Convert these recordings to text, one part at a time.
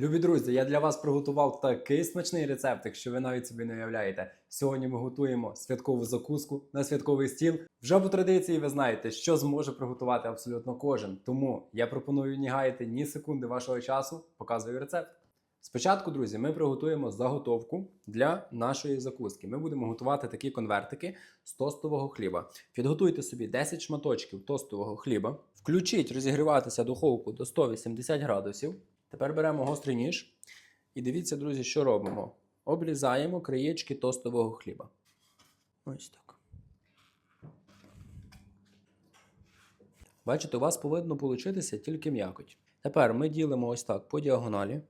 Любі друзі, я для вас приготував такий смачний рецепт, що ви навіть собі не уявляєте. Сьогодні ми готуємо святкову закуску на святковий стіл. Вже по традиції ви знаєте, що зможе приготувати абсолютно кожен. Тому я пропоную не гаяти ні секунди вашого часу, показую рецепт. Спочатку, друзі, ми приготуємо заготовку для нашої закуски. Ми будемо готувати такі конвертики з тостового хліба. Підготуйте собі 10 шматочків тостового хліба, включіть розігріватися духовку до 180 градусів. Тепер беремо гострий ніж і дивіться, друзі, що робимо. Обрізаємо краєчки тостового хліба. Ось так. Бачите, у вас повинно получитися тільки м'якоть. Тепер ми ділимо ось так по діагоналі.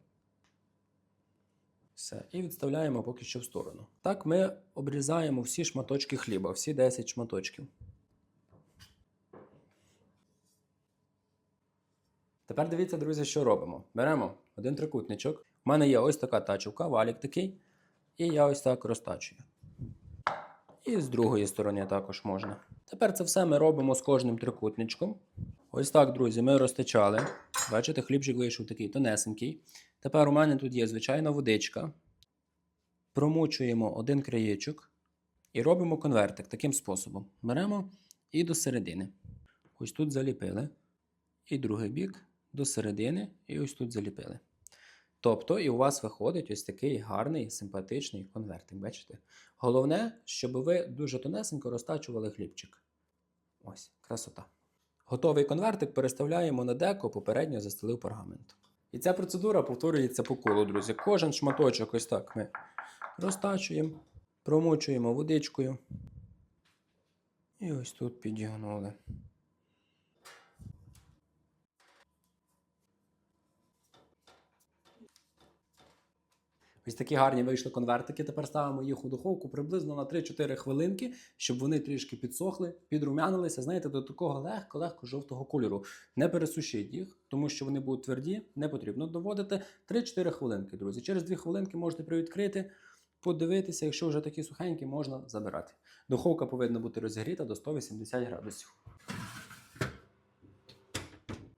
Все, і відставляємо поки що в сторону. Так ми обрізаємо всі шматочки хліба, всі 10 шматочків. Тепер дивіться, друзі, що робимо. Беремо один трикутничок. У мене є ось така тачівка, валік такий. І я ось так розтачую. І з другої сторони також можна. Тепер це все ми робимо з кожним трикутничком. Ось так, друзі, ми розтачали. Бачите, хлібчик вийшов такий тонесенький. Тепер у мене тут є звичайна водичка. Промучуємо один краєчок і робимо конвертик таким способом. Беремо і до середини. Ось тут заліпили. І другий бік до середини, і ось тут заліпили. Тобто, і у вас виходить ось такий гарний, симпатичний конвертик. Бачите? Головне, щоб ви дуже тонесенько розтачували хлібчик. Ось, красота. Готовий конвертик переставляємо на деко, попередньо застелив пергамент. І ця процедура повторюється по колу, друзі. Кожен шматочок ось так ми розтачуємо, промочуємо водичкою. І ось тут підігнули. Ось такі гарні вийшли конвертики. Тепер ставимо їх у духовку приблизно на 3-4 хвилинки, щоб вони трішки підсохли, підрумянилися. Знаєте, до такого легко-легко жовтого кольору. Не пересушіть їх, тому що вони будуть тверді, не потрібно доводити. 3-4 хвилинки, друзі. Через 2 хвилинки можете привідкрити, подивитися, якщо вже такі сухенькі, можна забирати. Духовка повинна бути розігріта до 180 градусів.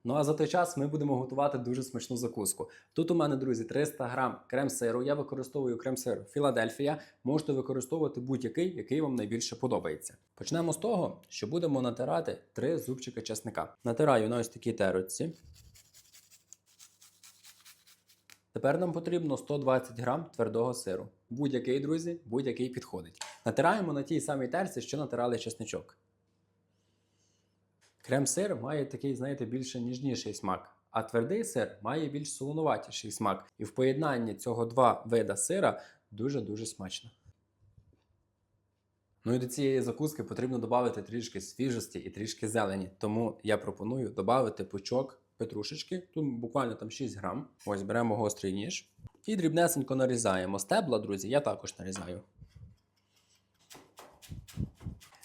Ну а за той час ми будемо готувати дуже смачну закуску. Тут у мене, друзі, 300 грам крем-сиру. Я використовую крем-сир Філадельфія. Можете використовувати будь-який, який вам найбільше подобається. Почнемо з того, що будемо натирати 3 зубчика чесника. Натираю на ось такій терочці. Тепер нам потрібно 120 грам твердого сиру. Будь-який, друзі, будь-який підходить. Натираємо на тій самій терці, що натирали чесничок. Крем-сир має такий, знаєте, більше ніжніший смак, а твердий сир має більш солонуватіший смак. І в поєднанні цього два вида сира дуже-дуже смачно. Ну і до цієї закуски потрібно додати трішки свіжості і трішки зелені. Тому я пропоную додати пучок петрушечки. Тут буквально там 6 грам. Ось беремо гострий ніж і дрібнесенько нарізаємо. Стебла, друзі, я також нарізаю.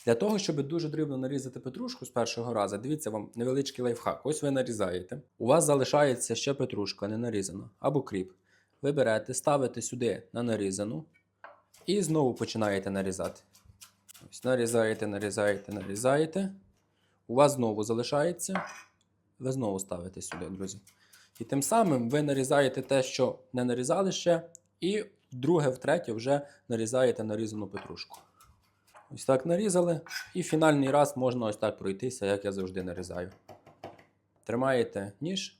Для того, щоб дуже дрібно нарізати петрушку з першого разу, дивіться вам невеличкий лайфхак. Ось ви нарізаєте. У вас залишається ще петрушка не нарізана або кріп. Ви берете, ставите сюди на нарізану і знову починаєте нарізати. Ось нарізаєте, нарізаєте, нарізаєте. У вас знову залишається. Ви знову ставите сюди, друзі. І тим самим ви нарізаєте те, що не нарізали ще, і вдруге, втретє вже нарізаєте нарізану петрушку. Ось так нарізали. І фінальний раз можна ось так пройтися, як я завжди нарізаю. Тримаєте ніж.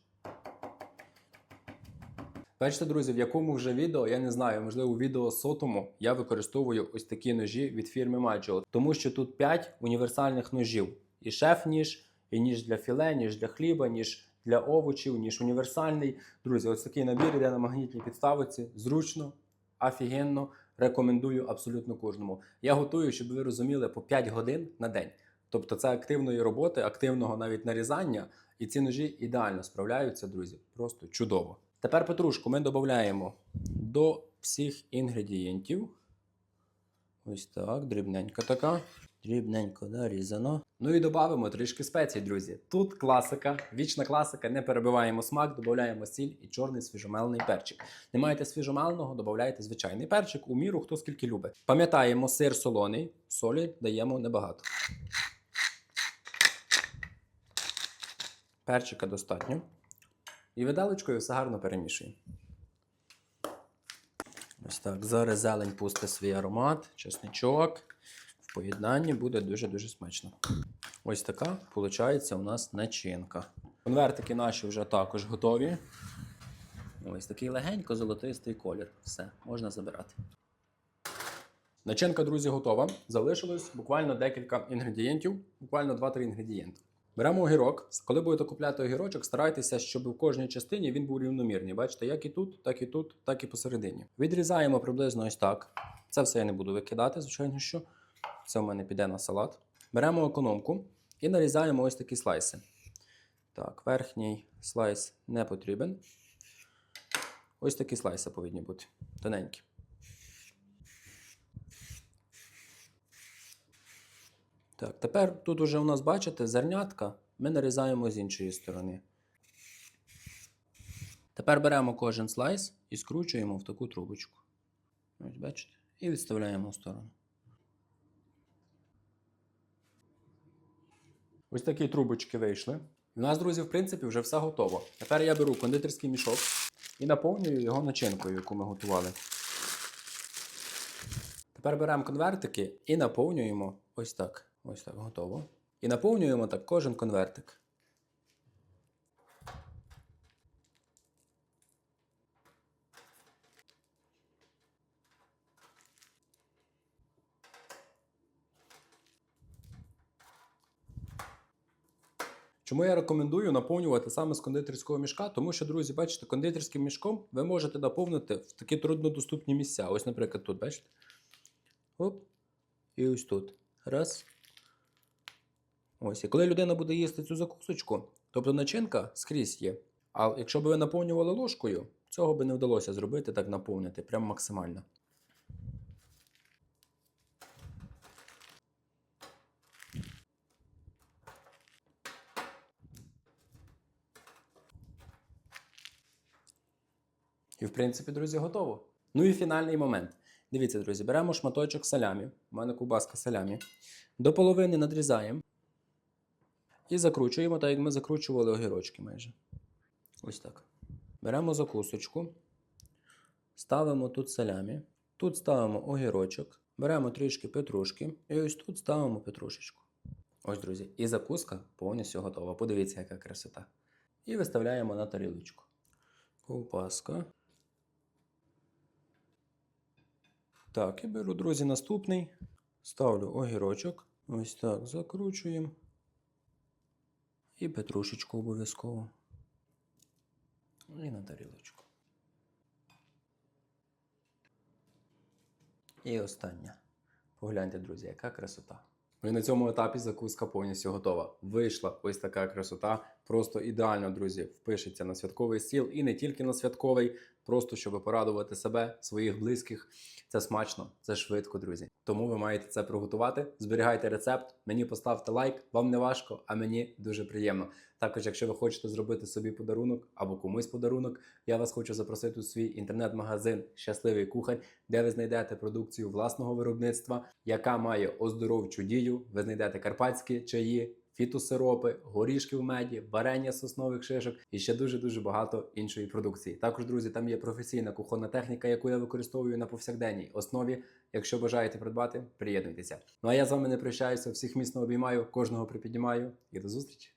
Бачите, друзі, в якому вже відео, я не знаю, можливо, у відео сотому я використовую ось такі ножі від фірми Maggio, тому що тут 5 універсальних ножів. І шеф-ніж, і ніж для філе, ніж для хліба, ніж для овочів, ніж універсальний. Друзі, ось такий набір йде на магнітній підставці. Зручно, офігенно. Рекомендую абсолютно кожному. Я готую, щоб ви розуміли, по 5 годин на день. Тобто це активної роботи, активного навіть нарізання, і ці ножі ідеально справляються, друзі. Просто чудово. Тепер петрушку ми додаємо до всіх інгредієнтів. Ось так, дрібненька така. Дрібненько нарізано. Ну і додамо трішки спецій, друзі. Тут класика, вічна класика, не перебиваємо смак, додаємо сіль і чорний свіжомелений перчик. Не маєте свіжомеленого, додайте звичайний перчик, у міру хто скільки любить. Пам'ятаємо, сир солоний, солі даємо небагато. Перчика достатньо. І виделочкою все гарно перемішуємо. Ось так. Зараз зелень пусте свій аромат, чесничок. В поєднанні буде дуже-дуже смачно. Ось така виходить у нас начинка. Конвертики наші вже також готові. Ось такий легенько золотистий колір. Все, можна забирати. Начинка, друзі, готова. Залишилось буквально декілька інгредієнтів, буквально 2-3 інгредієнти. Беремо огірок. Коли будете купляти огірочок, старайтеся, щоб в кожній частині він був рівномірний. Бачите, як і тут, так і тут, так і посередині. Відрізаємо приблизно ось так. Це все я не буду викидати, звичайно, що це в мене піде на салат. Беремо економку і нарізаємо ось такі слайси. Так, верхній слайс не потрібен. Ось такі слайси повинні бути. Тоненькі. Так, тепер тут уже у нас, бачите, зернятка. Ми нарізаємо з іншої сторони. Тепер беремо кожен слайс і скручуємо в таку трубочку. Ось бачите? І відставляємо в сторону. Ось такі трубочки вийшли. У нас, друзі, в принципі, вже все готово. Тепер я беру кондитерський мішок і наповнюю його начинкою, яку ми готували. Тепер беремо конвертики і наповнюємо ось так. Ось так, готово. І наповнюємо так кожен конвертик. Чому я рекомендую наповнювати саме з кондитерського мішка? Тому що, друзі, бачите, кондитерським мішком ви можете наповнити в такі труднодоступні місця. Ось, наприклад, тут, бачите? Оп. І ось тут. Раз. Ось. І коли людина буде їсти цю закусочку, тобто начинка скрізь є. А якщо б ви наповнювали ложкою, цього би не вдалося зробити так наповнити, прям максимально. І, в принципі, друзі, готово. Ну і фінальний момент. Дивіться, друзі, беремо шматочок салямі. У мене кубаска салямі. До половини надрізаємо. І закручуємо, так як ми закручували огірочки майже. Ось так. Беремо закусочку. Ставимо тут салямі. Тут ставимо огірочок. Беремо трішки петрушки. І ось тут ставимо петрушечку. Ось, друзі, і закуска повністю готова. Подивіться, яка красота. І виставляємо на тарілочку. Ковбаска. Так, і беру, друзі, наступний. Ставлю огірочок. Ось так закручуємо. І петрушечку обов'язково. І на тарілочку. І остання. Погляньте, друзі, яка красота. Ну і на цьому етапі закуска повністю готова. Вийшла ось така красота. Просто ідеально, друзі, впишеться на святковий стіл і не тільки на святковий, просто щоб порадувати себе, своїх близьких. Це смачно, це швидко, друзі. Тому ви маєте це приготувати. Зберігайте рецепт, мені поставте лайк, вам не важко, а мені дуже приємно. Також, якщо ви хочете зробити собі подарунок або комусь подарунок, я вас хочу запросити у свій інтернет-магазин Щасливий кухар, де ви знайдете продукцію власного виробництва, яка має оздоровчу дію. Ви знайдете карпатські чаї, фітосиропи, горішки в меді, варення соснових шишок і ще дуже дуже багато іншої продукції. Також, друзі, там є професійна кухонна техніка, яку я використовую на повсякденній основі. Якщо бажаєте придбати, приєднуйтеся. Ну а я з вами не прощаюся. Всіх міцно обіймаю, кожного припіднімаю і до зустрічі.